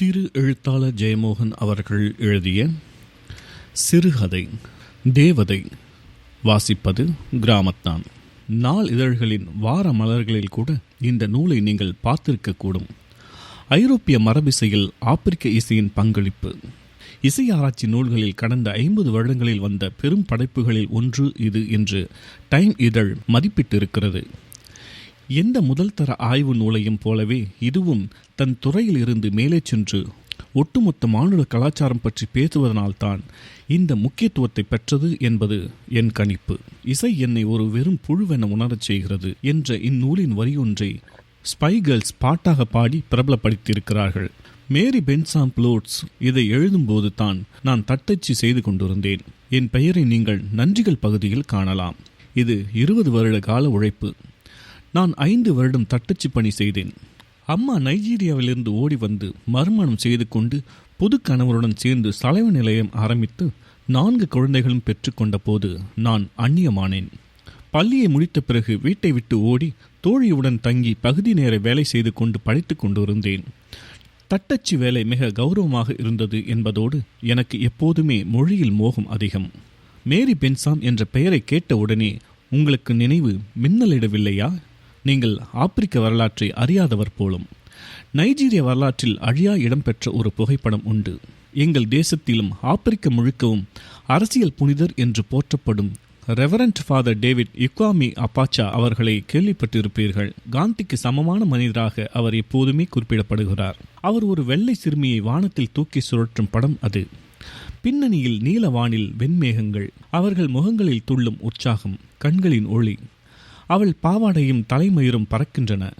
திரு எழுத்தாளர் ஜெயமோகன் அவர்கள் எழுதிய சிறுகதை தேவதை வாசிப்பது கிராமத்தான். நாள் இதழ்களின் வார மலர்களில் கூட இந்த நூலை நீங்கள் பார்த்திருக்கக்கூடும். ஐரோப்பிய மரபிசையில் ஆப்பிரிக்க இசையின் பங்களிப்பு. இசை ஆராய்ச்சி நூல்களில் கடந்த ஐம்பது வருடங்களில் வந்த பெரும் படைப்புகளில் ஒன்று இது என்று டைம் இதழ் மதிப்பிட்டிருக்கிறது. எந்த முதல் தர ஆய்வு நூலையும் போலவே இதுவும் தன் துறையில் இருந்து மேலே சென்று ஒட்டுமொத்த மானுட கலாச்சாரம் பற்றி பேசுவதனால்தான் இந்த முக்கியத்துவத்தை பெற்றது என்பது என் கணிப்பு. இசை என்னை ஒரு வெறும் புழுவென உணரச் செய்கிறது என்ற இந்நூலின் வரியொன்றை ஸ்பை கேர்ள்ஸ் பாட்டாக பாடி பிரபலப்படுத்தியிருக்கிறார்கள். மேரி பென்சாம் ப்ளோட்ஸ் இதை எழுதும்போது தான் நான் தட்டச்சு செய்து கொண்டிருந்தேன். என் பெயரை நீங்கள் நன்றிகள் பகுதியில் காணலாம். இது இருபது வருட கால உழைப்பு. நான் ஐந்து வருடம் தட்டச்சு பணி செய்தேன். அம்மா நைஜீரியாவிலிருந்து ஓடி வந்து மறுமணம் செய்து கொண்டு புது கணவருடன் சேர்ந்து சலைவு நிலையம் ஆரம்பித்து நான்கு குழந்தைகளும் பெற்றுக்கொண்ட போது நான் அந்நியமானேன். பள்ளியை முடித்த பிறகு வீட்டை விட்டு ஓடி தோழியுடன் தங்கி பகுதி நேர வேலை செய்து கொண்டு படித்து கொண்டிருந்தேன். தட்டச்சு வேலை மிக கௌரவமாக இருந்தது என்பதோடு எனக்கு எப்போதுமே மொழியில் மோகம் அதிகம். மேரி பென்சாம் என்ற பெயரை கேட்டவுடனே உங்களுக்கு நினைவு மின்னலிடவில்லையா? நீங்கள் ஆப்பிரிக்க வரலாற்றை அறியாதவர் போலும். நைஜீரிய வரலாற்றில் அழியா இடம்பெற்ற ஒரு புகைப்படம் உண்டு. எங்கள் தேசத்திலும் ஆப்பிரிக்க முழுக்கவும் அரசியல் புனிதர் என்று போற்றப்படும் ரெவரண்ட் ஃபாதர் டேவிட் இக்வாமி அப்பாச்சா அவர்களை கேள்விப்பட்டிருப்பீர்கள். காந்திக்கு சமமான மனிதராக அவர் எப்போதுமே குறிப்பிடப்படுகிறார். அவர் ஒரு வெள்ளை சிறுமியை வானத்தில் தூக்கி சுழற்றும் படம் அது. பின்னணியில் நீல வானில் வெண்மேகங்கள். அவர்கள் முகங்களில் துள்ளும் உற்சாகம் கண்களின் ஒளி. அவள் பாவாடையும் தலைமயிரும் பறக்கின்றன.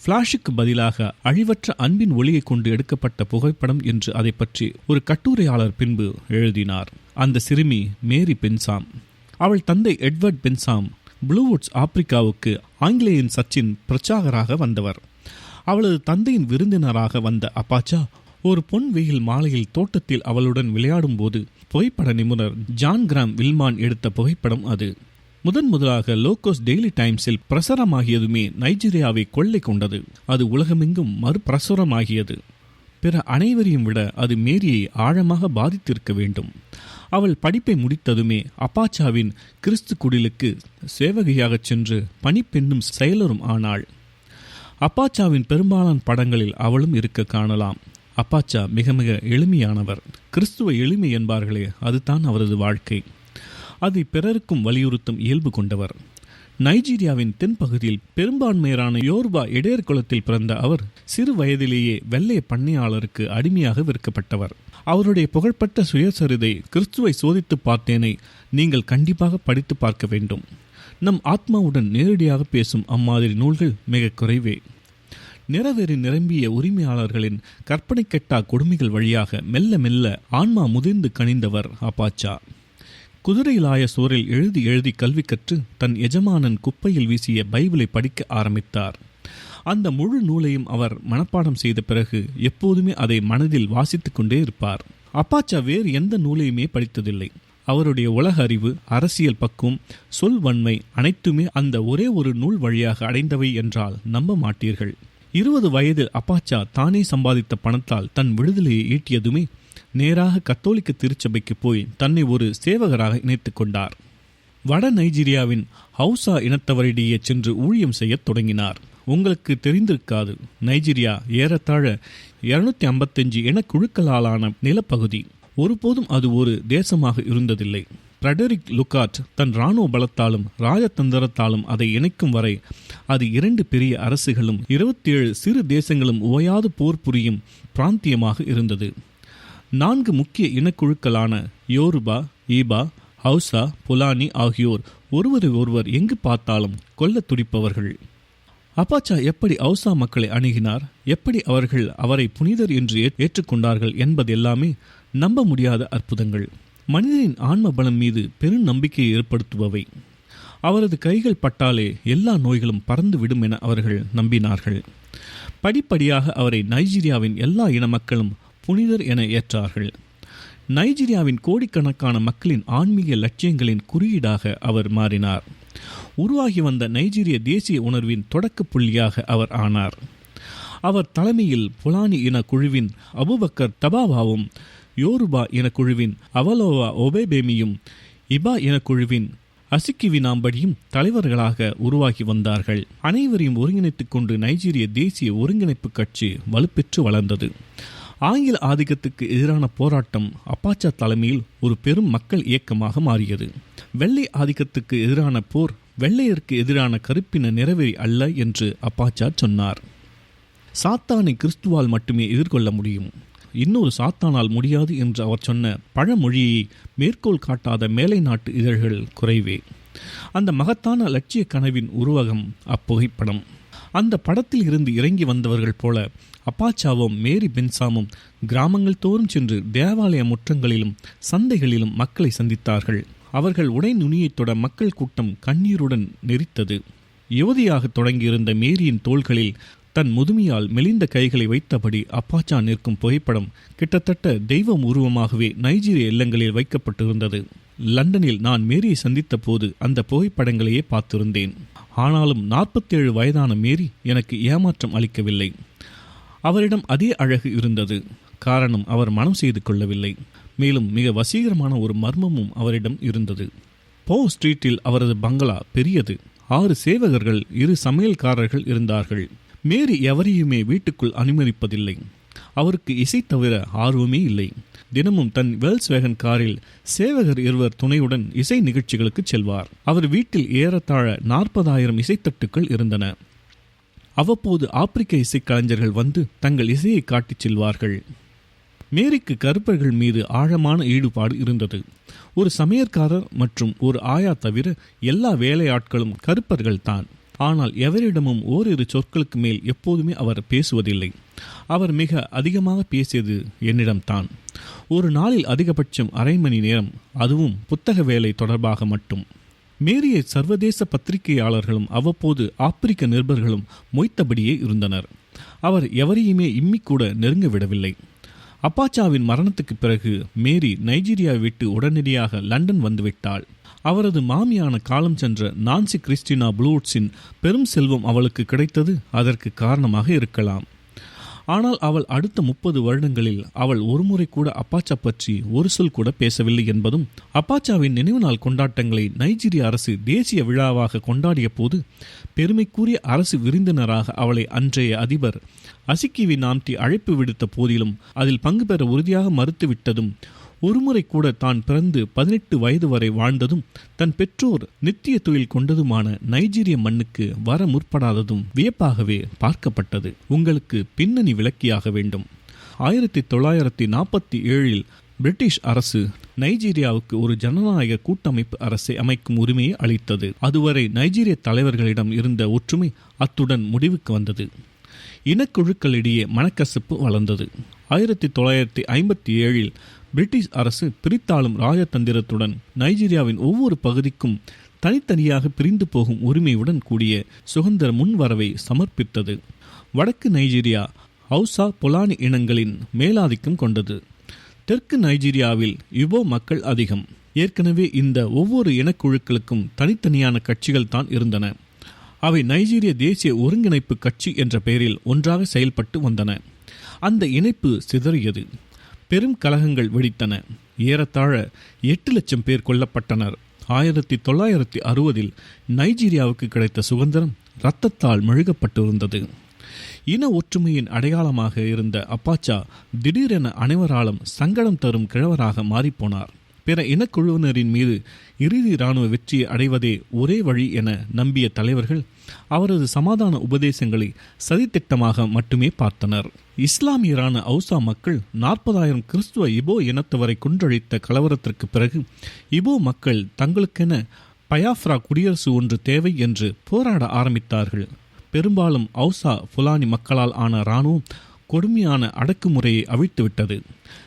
ஃப்ளாஷுக்கு பதிலாக அழிவற்ற அன்பின் ஒளியை கொண்டு எடுக்கப்பட்ட புகைப்படம் என்று அதை பற்றி ஒரு கட்டுரையாளர் பின்பு எழுதினார். அந்த சிறுமி மேரி பென்சாம். அவள் தந்தை எட்வர்ட் பென்சாம் ப்ளூவுட்ஸ் ஆப்பிரிக்காவுக்கு ஆங்கிலேயன் சச்சின் பிரச்சாகராக வந்தவர். அவளது தந்தையின் விருந்தினராக வந்த அப்பாச்சா ஒரு பொன் வெயில் மாலையில் தோட்டத்தில் அவளுடன் விளையாடும் போது புகைப்பட நிபுணர் ஜான் கிராம் வில்மான் எடுத்த புகைப்படம் அது. முதன் முதலாக லோகோஸ் டெய்லி டைம்ஸில் பிரசுரமாகியதுமே நைஜீரியாவை கொள்ளை கொண்டது. அது உலகமெங்கும் மறுபிரசுரமாகியது. பிற அனைவரையும் விட அது மேரியை ஆழமாக பாதித்திருக்க வேண்டும். அவள் படிப்பை முடித்ததுமே அப்பாச்சாவின் கிறிஸ்து குடிலுக்கு சேவகையாகச் சென்று பணிப்பெண்ணும் செயலரும் ஆனாள். அப்பாச்சாவின் பெரும்பாலான படங்களில் அவளும் இருக்க காணலாம். அப்பாச்சா மிக மிக எளிமையானவர். கிறிஸ்துவ எளிமை என்பார்களே அதுதான் அவரது வாழ்க்கை. அதை பிறருக்கும் வலியுறுத்தும் இயல்பு கொண்டவர். நைஜீரியாவின் தென்பகுதியில் பெரும்பான்மையரான யோர்பா இடையர் குலத்தில் பிறந்த அவர் சிறு வயதிலேயே வெள்ளைய பண்ணையாளருக்கு அடிமையாக விற்கப்பட்டவர். அவருடைய புகழ்பெற்ற சுயசரிதை கிறிஸ்துவை சோதித்து பார்த்தேனை நீங்கள் கண்டிப்பாக படித்து பார்க்க வேண்டும். நம் ஆத்மாவுடன் நேரடியாக பேசும் அம்மாதிரி நூல்கள் மிக குறைவே. நிறவேறி நிரம்பிய உரிமையாளர்களின் கற்பனை கெட்டா கொடுமைகள் வழியாக மெல்ல மெல்ல ஆன்மா முதிர்ந்து கணிந்தவர் அப்பாச்சா. குதிரையிலாய சோரில் எழுதி எழுதி கல்வி கற்று தன் எஜமானன் குப்பையில் வீசிய பைபிளை படிக்க ஆரம்பித்தார். அந்த முழு நூலையும் அவர் மனப்பாடம் செய்த பிறகு எப்போதுமே அதை மனதில் வாசித்துக்கொண்டே இருப்பார். அப்பாச்சா வேறு எந்த நூலையுமே படித்ததில்லை. அவருடைய உலக அறிவு அரசியல் பக்குவம் சொல்வன்மை அனைத்துமே அந்த ஒரே ஒரு நூல் வழியாக அடைந்தவை என்றால் நம்ப மாட்டீர்கள். இருபது வயது அப்பாச்சா தானே சம்பாதித்த பணத்தால் தன் விடுதலையை ஈட்டியதுமே நேராக கத்தோலிக்க திருச்சபைக்கு போய் தன்னை ஒரு சேவகராக இணைத்துக் கொண்டார். வட நைஜீரியாவின் ஹவுசா இனத்தவரிடையே சென்று ஊழியம் செய்யத் தொடங்கினார். உங்களுக்கு தெரிந்திருக்காது நைஜீரியா ஏறத்தாழ இருநூத்தி ஐம்பத்தஞ்சு இனக்குழுக்களாலான நிலப்பகுதி. ஒருபோதும் அது ஒரு தேசமாக இருந்ததில்லை. ஃப்ரெடரிக் லுக்காட் தன் இராணுவ பலத்தாலும் ராஜதந்திரத்தாலும் அதை இணைக்கும் வரை அது இரண்டு பெரிய அரசுகளும் இருபத்தி ஏழு சிறு தேசங்களும் ஓயாது போர் புரியும் பிராந்தியமாக இருந்தது. நான்கு முக்கிய இனக்குழுக்களான யோருபா ஈபா ஹவுசா புலானி ஆகியோர் ஒருவரை ஒருவர் எங்கு பார்த்தாலும் கொல்ல துடிப்பவர்கள். அப்பாச்சா எப்படி ஹவுசா மக்களை அணுகினார்? எப்படி அவர்கள் அவரை புனிதர் என்று ஏற்றுக்கொண்டார்கள் என்பதெல்லாமே நம்ப முடியாத அற்புதங்கள். மனிதனின் ஆன்ம பலம் மீது பெரும் நம்பிக்கையை ஏற்படுத்துபவை. அவரது கைகள் பட்டாலே எல்லா நோய்களும் பறந்து விடும் என அவர்கள் நம்பினார்கள். படிப்படியாக அவரை நைஜீரியாவின் எல்லா இன மக்களும் புனிதர் என ஏற்றார்கள். நைஜீரியாவின் கோடிக்கணக்கான மக்களின் ஆன்மீக லட்சியங்களின் குறியீடாக அவர் மாறினார். உருவாகி வந்த நைஜீரிய தேசிய உணர்வின் தொடக்க புள்ளியாக அவர் ஆனார். அவர் தலைமையில் புலானி இன குழுவின் அபுபக்கர் தபாவாவும் யோருபா இனக்குழுவின் அவலோவா ஒபேபேமியும் இபா இனக்குழுவின் அசிக்கிவினாம்படியும் தலைவர்களாக உருவாகி வந்தார்கள். அனைவரையும் ஒருங்கிணைத்துக் கொண்டு நைஜீரிய தேசிய ஒருங்கிணைப்பு கட்சி வலுப்பெற்று வளர்ந்தது. ஆங்கில ஆதிக்கத்துக்கு எதிரான போராட்டம் அப்பாச்சா தலைமையில் ஒரு பெரும் மக்கள் இயக்கமாக மாறியது. வெள்ளை ஆதிக்கத்துக்கு எதிரான போர் வெள்ளையருக்கு எதிரான கருப்பின நிறைவேறி அல்ல என்று அப்பாச்சா சொன்னார். சாத்தானை கிறிஸ்துவால் மட்டுமே எதிர்கொள்ள முடியும். இன்னொரு சாத்தானால் முடியாது என்று அவர் சொன்ன பழமொழியை மேற்கோள் காட்டாத மேலை நாட்டு இதழ்கள் குறைவே. அந்த மகத்தான லட்சிய கனவின் உருவகம் அப்புகைப்படம். அந்த படத்தில் இருந்து இறங்கி வந்தவர்கள் போல அப்பாச்சாவும் மேரி பென்சாமும் கிராமங்கள் தோறும் சென்று தேவாலய முற்றங்களிலும் சந்தைகளிலும் மக்களை சந்தித்தார்கள். அவர்கள் உடை நுனியைத் தொட மக்கள் கூட்டம் கண்ணீருடன் நெறித்தது யுவதியாக தொடங்கியிருந்த மேரியின் தோள்களில் தன் முதுமையால் மெலிந்த கைகளை வைத்தபடி அப்பாச்சா நிற்கும் புகைப்படம் கிட்டத்தட்ட தெய்வம் உருவமாகவே நைஜீரிய இல்லங்களில் வைக்கப்பட்டிருந்தது. லண்டனில் நான் மேரியை சந்தித்த போது அந்த புகைப்படங்களையே பார்த்திருந்தேன். ஆனாலும் நாற்பத்தேழு வயதான மேரி எனக்கு ஏமாற்றம் அளிக்கவில்லை. அவரிடம் அதே அழகு இருந்தது. காரணம் அவர் மனம் செய்து கொள்ளவில்லை. மேலும் மிக வசீகரமான ஒரு மர்மமும் அவரிடம் இருந்தது. போ ஸ்ட்ரீட்டில் அவரது பங்களா பெரியது. ஆறு சேவகர்கள் இரு சமையல்காரர்கள் இருந்தார்கள். மேரி எவரையுமே வீட்டுக்குள் அனுமதிப்பதில்லை. அவருக்கு இசை தவிர ஆர்வமே இல்லை. தினமும் தன் வெல்ஸ் வேகன் காரில் சேவகர் இருவர் துணையுடன் இசை நிகழ்ச்சிகளுக்கு செல்வார். அவர் வீட்டில் ஏறத்தாழ நாற்பதாயிரம் இசைத்தட்டுக்கள் இருந்தன. அவ்வப்போது ஆப்பிரிக்க இசைக்கலைஞர்கள் வந்து தங்கள் இசையை காட்டிச் செல்வார்கள். மேரிக்கு கருப்பர்கள் மீது ஆழமான ஈடுபாடு இருந்தது. ஒரு சமையற்காரர் மற்றும் ஒரு ஆயா தவிர எல்லா வேலையாட்களும் கருப்பர்கள் தான். ஆனால் எவரிடமும் ஓரிரு சொற்களுக்கு மேல் எப்போதுமே அவர் பேசுவதில்லை. அவர் மிக அதிகமாக பேசியது என்னிடம்தான் ஒரு நாளில் அதிகபட்சம் அரை மணி நேரம் அதுவும் புத்தக வேலை தொடர்பாக மட்டும். மேரியை சர்வதேச பத்திரிகையாளர்களும் அவ்வப்போது ஆப்பிரிக்க நிருபர்களும் மொய்த்தபடியே இருந்தனர். அவர் எவரையுமே இம்மிக்கூட நெருங்க விடவில்லை. அப்பாச்சாவின் மரணத்துக்கு பிறகு மேரி நைஜீரியா விட்டு உடனடியாக லண்டன் வந்துவிட்டாள். அவரது மாமியான காலம் சென்ற நான்சி கிறிஸ்டினா புளூட்ஸின் பெரும் செல்வம் அவளுக்கு கிடைத்தது அதற்கு காரணமாக இருக்கலாம். ஆனால் அவள் அடுத்த முப்பது வருடங்களில் அவள் ஒருமுறை கூட அப்பாச்சா பற்றி ஒரு சொல் கூட பேசவில்லை என்பதும் அப்பாச்சாவின் நினைவு நாள் கொண்டாட்டங்களை நைஜீரிய அரசு தேசிய விழாவாக கொண்டாடிய போது பெருமைக்குரிய அரசு விருந்தினராக அவளை அன்றைய அதிபர் அசிக்கிவி நாம்தி அழைப்பு விடுத்த போதிலும் அதில் பங்கு பெற உறுதியாக மறுத்துவிட்டதும் ஒருமுறை கூட தான் பிறந்து பதினெட்டு வயது வரை வாழ்ந்ததும் தன் பெற்றோர் நித்திய தொழில் கொண்டதுமான நைஜீரிய மண்ணுக்கு வர முற்படாததும் வியப்பாகவே பார்க்கப்பட்டது. உங்களுக்கு பின்னணி விளக்கியாக வேண்டும். ஆயிரத்தி தொள்ளாயிரத்தி நாற்பத்தி ஏழில் பிரிட்டிஷ் அரசு நைஜீரியாவுக்கு ஒரு ஜனநாயக கூட்டமைப்பு அரசை அமைக்கும் உரிமையை அளித்தது. அதுவரை நைஜீரிய தலைவர்களிடம் இருந்த ஒற்றுமை அத்துடன் முடிவுக்கு வந்தது. இனக்குழுக்களிடையே மனக்கசப்பு வளர்ந்தது. ஆயிரத்தி தொள்ளாயிரத்தி ஐம்பத்தி ஏழில் பிரிட்டிஷ் அரசு பிரித்தாளும் ராஜதந்திரத்துடன் நைஜீரியாவின் ஒவ்வொரு பகுதிக்கும் தனித்தனியாக பிரிந்து போகும் உரிமையுடன் கூடிய சுதந்திர முன்வரவை சமர்ப்பித்தது. வடக்கு நைஜீரியா ஹவுசா பொலானி இனங்களின் மேலாதிக்கம் கொண்டது. தெற்கு நைஜீரியாவில் யுபோ மக்கள் அதிகம். ஏற்கனவே இந்த ஒவ்வொரு இனக்குழுக்களுக்கும் தனித்தனியான கட்சிகள் தான் இருந்தன. அவை நைஜீரிய தேசிய ஒருங்கிணைப்பு கட்சி என்ற பெயரில் ஒன்றாக செயல்பட்டு வந்தன. அந்த இணைப்பு சிதறியது. பெரும் கலகங்கள் வெடித்தன. ஏறத்தாழ எட்டு லட்சம் பேர் கொல்லப்பட்டனர். ஆயிரத்தி தொள்ளாயிரத்தி அறுபதில் நைஜீரியாவுக்கு கிடைத்த சுதந்திரம் இரத்தத்தால் மெழுகப்பட்டிருந்தது. இன ஒற்றுமையின் அடையாளமாக இருந்த அப்பாச்சா திடீரென அனைவராலும் சங்கடம் தரும் கிழவராக மாறிப்போனார். பிற இனக்குழுவினரின் மீது இறுதி இராணுவ வெற்றியை அடைவதே ஒரே வழி என நம்பிய தலைவர்கள் அவரது சமாதான உபதேசங்களை சதித்திட்டமாக மட்டுமே பார்த்தனர். இஸ்லாமியரான அவுசா மக்கள் நாற்பதாயிரம் கிறிஸ்துவ இபோ இனத்தவரை குன்றழித்த கலவரத்திற்கு பிறகு இபோ மக்கள் தங்களுக்கென பயாஃப்ரா குடியரசு ஒன்று தேவை என்று போராட ஆரம்பித்தார்கள். பெரும்பாலும் அவுசா ஃபுலானி மக்களால் ஆன இராணுவம் கொடுமையான அடக்குமுறையை அவிழ்த்துவிட்டது.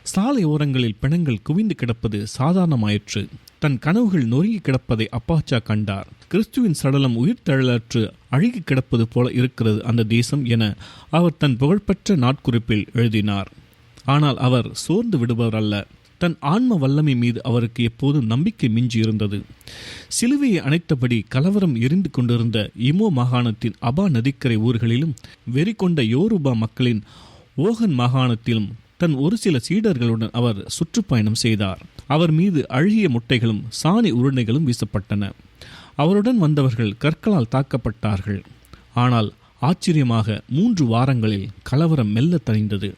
சாலை ஓரங்களில் பிணங்கள் குவிந்து கிடப்பது சாதாரணமாயிற்று. தன் கனவுகள் நொறுங்கி கிடப்பதை அப்பாச்சா கண்டார். கிறிஸ்துவின் சடலம் உயிர்த்தழலற்று அழுகி கிடப்பது போல இருக்கிறது அந்த தேசம் என அவர் தன் புகழ்பெற்ற நாட்குறிப்பில் எழுதினார். ஆனால் அவர் சோர்ந்து விடுபவர் அல்ல தன் ஆன்ம வல்லமை மீது அவருக்கு எப்போதும் நம்பிக்கை மிஞ்சி இருந்தது. சிலுவையை அணைத்தபடி கலவரம் எரிந்து கொண்டிருந்த இமோ மாகாணத்தின் அபா நதிக்கரை ஊர்களிலும் வெறி கொண்ட யோருபா மக்களின் ஓகன் மாகாணத்திலும் தன் ஒரு சில சீடர்களுடன் அவர் சுற்றுப்பயணம் செய்தார். அவர் மீது அழுகிய முட்டைகளும் சாணி உருண்டைகளும் வீசப்பட்டன. அவருடன் வந்தவர்கள் கற்களால் தாக்கப்பட்டார்கள். ஆனால் ஆச்சரியமாக மூன்று வாரங்களில் கலவரம் மெல்ல தணிந்தது.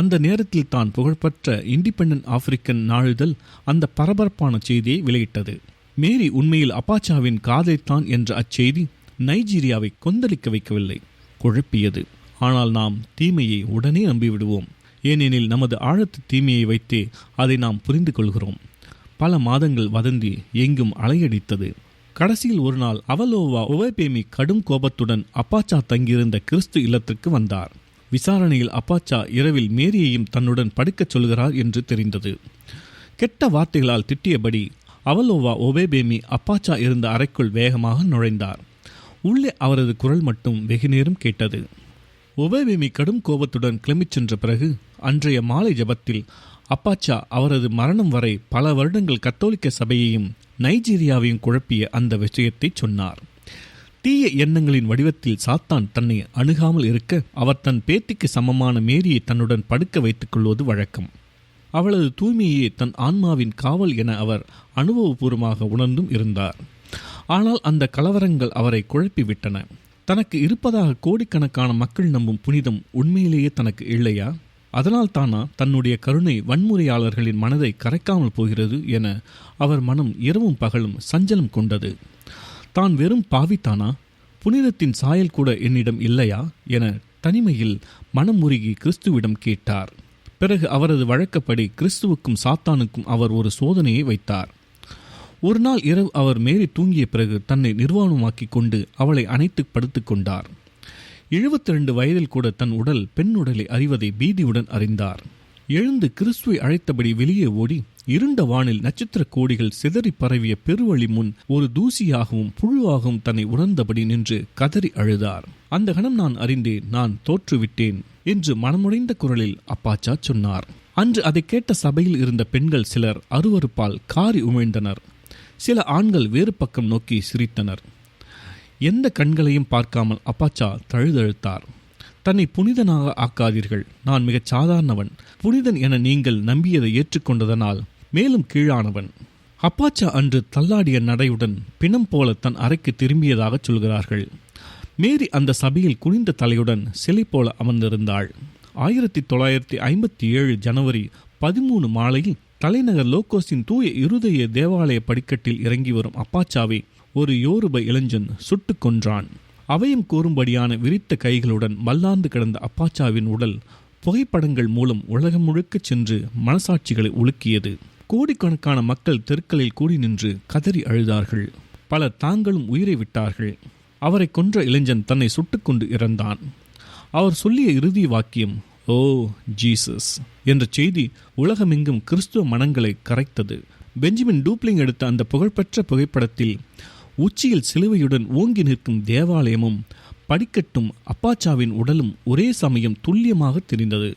அந்த நேரத்தில் தான் புகழ்பெற்ற இண்டிபெண்டன்ட் ஆப்பிரிக்கன் நாளிதழ் அந்த பரபரப்பான செய்தியை வெளியிட்டது. மேரி உண்மையில் அப்பாச்சாவின் காதைத்தான் என்ற அச்செய்தி நைஜீரியாவை கொந்தளிக்க வைக்கவில்லை குழப்பியது. ஆனால் நாம் தீமையை உடனே நம்பிவிடுவோம். ஏனெனில் நமது ஆழத்து தீமையை வைத்தே அதை நாம் புரிந்து கொள்கிறோம். பல மாதங்கள் வதந்தி எங்கும் அலையடித்தது. கடைசியில் ஒரு நாள் அவலோவா உவைபேமி கடும் கோபத்துடன் அப்பாச்சா தங்கியிருந்த கிறிஸ்து இல்லத்திற்கு வந்தார். விசாரணையில் அப்பாச்சா இரவில் மேரியையும் தன்னுடன் படுக்கச் சொல்கிறார் என்று தெரிந்தது. கெட்ட வார்த்தைகளால் திட்டியபடி அவலோவா ஒபேபேமி அப்பாச்சா இருந்த அறைக்குள் வேகமாக நுழைந்தார். உள்ளே அவரது குரல் மட்டும் வெகுநேரம் கேட்டது. ஒபேபேமி கடும் கோபத்துடன் கிளம்பிச் சென்ற பிறகு அன்றைய மாலை ஜபத்தில் அப்பாச்சா அவரது மரணம் வரை பல வருடங்கள் கத்தோலிக்க சபையையும் நைஜீரியாவையும் குழப்பிய அந்த விஷயத்தை சொன்னார். தீய எண்ணங்களின் வடிவத்தில் சாத்தான் தன்னை அணுகாமல் இருக்க அவர் தன் பேத்திக்கு சமமான மேரியை தன்னுடன் படுக்க வைத்துக் கொள்வது வழக்கம். அவளது தூய்மையே தன் ஆன்மாவின் காவல் என அவர் அனுபவபூர்வமாக உணர்ந்தும் இருந்தார். ஆனால் அந்த கலவரங்கள் அவரை குழப்பிவிட்டன. தனக்கு இருப்பதாக கோடிக்கணக்கான மக்கள் நம்பும் புனிதம் உண்மையிலேயே தனக்கு இல்லையா? அதனால் தானா தன்னுடைய கருணை வன்முறையாளர்களின் மனதை கரைக்காமல் போகிறது என அவர் மனம் இரவும் பகலும் சஞ்சலம் கொண்டது. தான் வெறும் பாவித்தானா? புனிதத்தின் சாயல் கூட என்னிடம் இல்லையா? என தனிமையில் மனம் உருகி கிறிஸ்துவிடம் கேட்டார். பிறகு அவரது வழக்கப்படி கிறிஸ்துவுக்கும் சாத்தானுக்கும் அவர் ஒரு சோதனையை வைத்தார். ஒரு நாள் இரவு அவர் மேரி தூங்கிய பிறகு தன்னை நிர்வாணமாக்கி கொண்டு அவளை அணைத்து படுத்துக்கொண்டார் கொண்டார். எழுபத்தி ரெண்டு வயதில் கூட தன் உடல் பெண் உடலை அறிவதை பீதியுடன் அறிந்தார். எழுந்து கிறிஸ்துவை அழைத்தபடி வெளியே ஓடி இருண்ட வானில் நட்சத்திர கோடிகள் சிதறி பரவிய பெருவழி முன் ஒரு தூசியாகவும் புழுவாகவும் தன்னை உணர்ந்தபடி நின்று கதறி அழுதார். அந்த கணம் நான் அறிந்தேன் நான் தோற்றுவிட்டேன் என்று மனமுடைந்த குரலில் அப்பாச்சா சொன்னார். அன்று அதை கேட்ட சபையில் இருந்த பெண்கள் சிலர் அருவருப்பால் காரி உமிழ்ந்தனர். சில ஆண்கள் வேறு பக்கம் நோக்கி சிரித்தனர். எந்த கண்களையும் பார்க்காமல் அப்பாச்சா தழுதழுத்தார். தன்னை புனிதனாக ஆக்காதீர்கள். நான் மிகச் சாதாரணவன். புனிதன் என நீங்கள் நம்பியதை ஏற்றுக்கொண்டதனால் மேலும் கீழானவன். அப்பாச்சா அன்று தள்ளாடிய நடையுடன் பிணம் போல தன் அறைக்கு திரும்பியதாக சொல்கிறார்கள். மேரி அந்த சபையில் குனிந்த தலையுடன் சிலை போல அமர்ந்திருந்தாள். ஆயிரத்தி தொள்ளாயிரத்தி ஐம்பத்தி ஏழு ஜனவரி பதிமூணு மாலையில் தலைநகர் லோகோஸின் தூய இருதய தேவாலய படிக்கட்டில் இறங்கி வரும் அப்பாச்சாவை ஒரு யோருப இளைஞன் சுட்டுக் கொன்றான். அவையும் கூறும்படியான விரித்த கைகளுடன் மல்லாந்து கிடந்த அப்பாச்சாவின் உடல் புகைப்படங்கள் மூலம் உலகம் முழுக்க சென்று மனசாட்சிகளை உலுக்கியது. கோடிக்கணக்கான மக்கள் தெருக்களில் கூடி நின்று கதறி அழுதார்கள். பலர் தாங்களும் உயிரை விட்டார்கள். அவரை கொன்ற இளைஞன் தன்னை சுட்டுக்கொண்டு இறந்தான். அவர் சொல்லிய இறுதி வாக்கியம் ஓ ஜீசஸ் என்ற செய்தி உலகமெங்கும் கிறிஸ்துவ மனங்களை கரைத்தது. பெஞ்சமின் டூப்ளிங் எடுத்த அந்த புகழ்பெற்ற புகைப்படத்தில் உச்சியில் சிலுவையுடன் ஓங்கி நிற்கும் தேவாலயமும் படிக்கட்டும் அப்பாச்சாவின் உடலும் ஒரே சமயம் துல்லியமாக தெரிந்தது.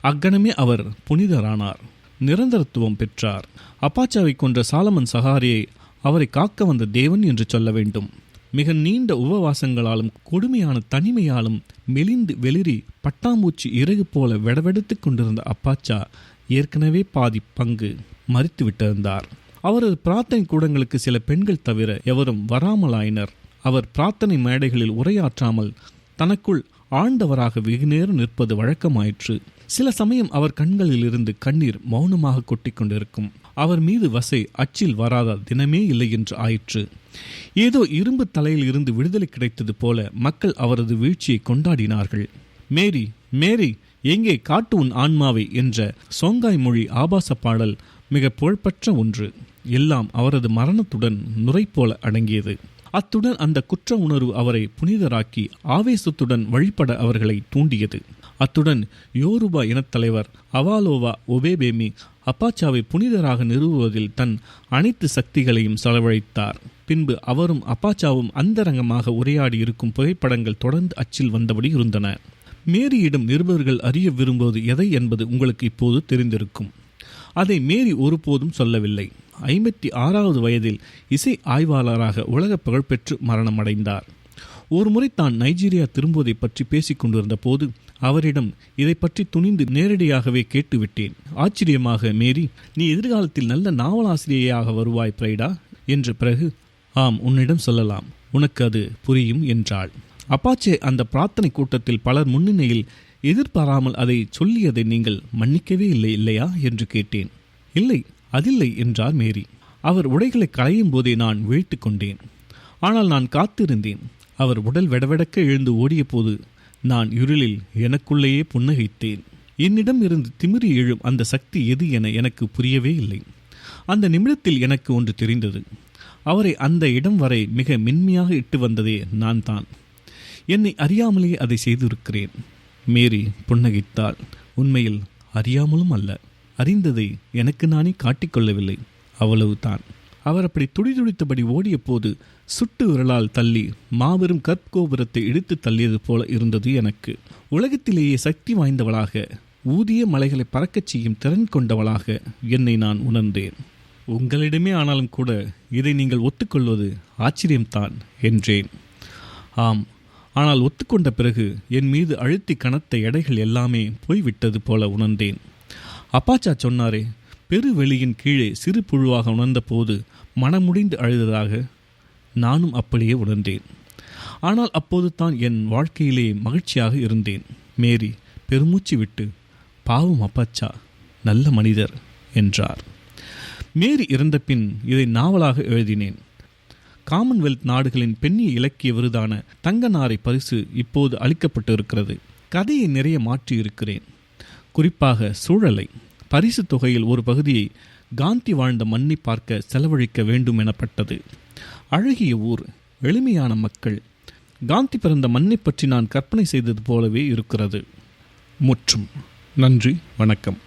அக்கணமே அவர் புனிதரானார் நிரந்தரத்துவம் பெற்றார். அப்பாச்சாவை கொன்ற சாலமன் சகாரியை அவரை காக்க வந்த தேவன் என்று சொல்ல வேண்டும். மிக நீண்ட உபவாசங்களாலும் கொடுமையான தனிமையாலும் மெலிந்து வெளிரி பட்டாம்பூச்சி இறகு போல வெடவெடுத்து கொண்டிருந்த அப்பாச்சா ஏற்கனவே பாதி பங்கு மறித்து விட்டிருந்தார் அவரது பிரார்த்தனை கூடங்களுக்கு சில பெண்கள் தவிர எவரும் வராமலாயினர். அவர் பிரார்த்தனை மேடைகளில் உரையாற்றாமல் தனக்குள் ஆழ்ந்தவராக வெகுநேரம் நிற்பது வழக்கமாயிற்று. சில சமயம் அவர் கண்களில் இருந்து கண்ணீர் மௌனமாக கொட்டிக்கொண்டிருக்கும் அவர் மீது வசை அச்சில் வராத தினமே இல்லை என்று ஆயிற்று. ஏதோ இரும்பு தலையில் இருந்து விடுதலை கிடைத்தது போல மக்கள் அவரது வீழ்ச்சியை கொண்டாடினார்கள். மேரி மேரி எங்கே காட்டு உன் ஆன்மாவை? என்ற சோங்காய் மொழி ஆபாச பாடல் மிக புகழ்பெற்ற ஒன்று. எல்லாம் அவரது மரணத்துடன் நுரை போல அடங்கியது. அத்துடன் அந்த குற்ற உணர்வு அவரை புனிதராக்கி ஆவேசத்துடன் வழிபட அவர்களை தூண்டியது. அத்துடன் யோருபா இனத்தலைவர் அவாலோவா ஒபேபேமி அப்பாச்சாவை புனிதராக நிறுவுவதில் தன் அனைத்து சக்திகளையும் செலவழித்தார். பின்பு அவரும் அப்பாச்சாவும் அந்தரங்கமாக உரையாடி இருக்கும் புகைப்படங்கள் தொடர்ந்து அச்சில் வந்தபடி இருந்தன. மேரியிடம் நிருபர்கள் அறிய விரும்புவது எதை என்பது உங்களுக்கு இப்போது தெரிந்திருக்கும். அதை மேரி ஒருபோதும் சொல்லவில்லை. ஐம்பத்தி ஆறாவது வயதில் இசை ஆய்வாளராக உலக புகழ்பெற்று மரணமடைந்தார். ஒருமுறை தான் நைஜீரியா திரும்புவதை பற்றி பேசிக் கொண்டிருந்த போது அவரிடம் இதை பற்றி துணிந்து நேரடியாகவே கேட்டுவிட்டேன். ஆச்சரியமாக மேரி நீ எதிர்காலத்தில் நல்ல நாவலாசிரியையாக வருவாய் பிரைடா என்ற பிறகு ஆம் உன்னிடம் சொல்லலாம். உனக்கு அது புரியும் என்றாள். அப்பாச்சே அந்த பிரார்த்தனை கூட்டத்தில் பலர் முன்னிலையில் எதிர்பாராமல் அதை சொல்லியதை நீங்கள் மன்னிக்கவே இல்லை இல்லையா என்று கேட்டேன். இல்லை அதில்லை என்றார் மேரி. அவர் உடைகளை களையும் போதே நான் விழித்து கொண்டேன். ஆனால் நான் காத்திருந்தேன். அவர் உடல் வெடவெடக்க எழுந்து ஓடிய போது நான் இருளில் எனக்குள்ளேயே புன்னகைத்தேன். என்னிடம் இருந்து திமிரி எழும் அந்த சக்தி எது என எனக்கு புரியவே இல்லை. அந்த நிமிடத்தில் எனக்கு ஒன்று தெரிந்தது. அவரை அந்த இடம் வரை மிக மென்மையாக இட்டு வந்ததே நான் தான். என்னை அறியாமலேயே அதை செய்திருக்கிறேன். மேரி புன்னகைத்தாள். உண்மையில் அறியாமலும் அல்ல. அறிந்ததை எனக்கு நானே காட்டிக்கொள்ளவில்லை. அவ்வளவுதான் அவர் அப்படி துடிதுடித்தபடி ஓடிய போது சுட்டு விரலால் தள்ளி மாபெரும் கற்கோபுரத்தை இடித்து தள்ளியது போல இருந்தது எனக்கு. உலகத்திலேயே சக்தி வாய்ந்தவளாக ஊதிய மலைகளை பறக்கச் செய்யும் திறன் கொண்டவளாக என்னை நான் உணர்ந்தேன். உங்களிடமே ஆனாலும் கூட இதை நீங்கள் ஒத்துக்கொள்வது ஆச்சரியம்தான் என்றேன். ஆம் ஆனால் ஒத்துக்கொண்ட பிறகு என் மீது அழுத்தி கனத்த எடைகள் எல்லாமே போய்விட்டது போல உணர்ந்தேன். அப்பாச்சா சொன்னாரே பெருவெளியின் கீழே சிறு புழுவாக உணர்ந்த போது மனமுடிந்து அழுததாக நானும் அப்படியே உணர்ந்தேன். ஆனால் அப்போது தான் என் வாழ்க்கையிலே மகிழ்ச்சியாக இருந்தேன். மேரி பெருமூச்சு விட்டு பாவம் அப்பாச்சா நல்ல மனிதர் என்றார். மேரி இறந்த பின் இதை நாவலாக எழுதினேன். காமன்வெல்த் நாடுகளின் பெண்ணிய இலக்கிய விருதான தங்கநாரை பரிசு இப்போது அளிக்கப்பட்டு இருக்கிறது கதையை நிறைய மாற்றி இருக்கிறேன். குறிப்பாக சூழலை. பரிசு தொகையில் ஒரு பகுதியை காந்தி வாழ்ந்த மண்ணை பார்க்க செலவழிக்க வேண்டும் எனப்பட்டது. அழகிய ஊர் எளிமையான மக்கள். காந்தி பிறந்த மண்ணை பற்றி நான் கற்பனை செய்தது போலவே இருக்கிறது. முற்றும். நன்றி வணக்கம்.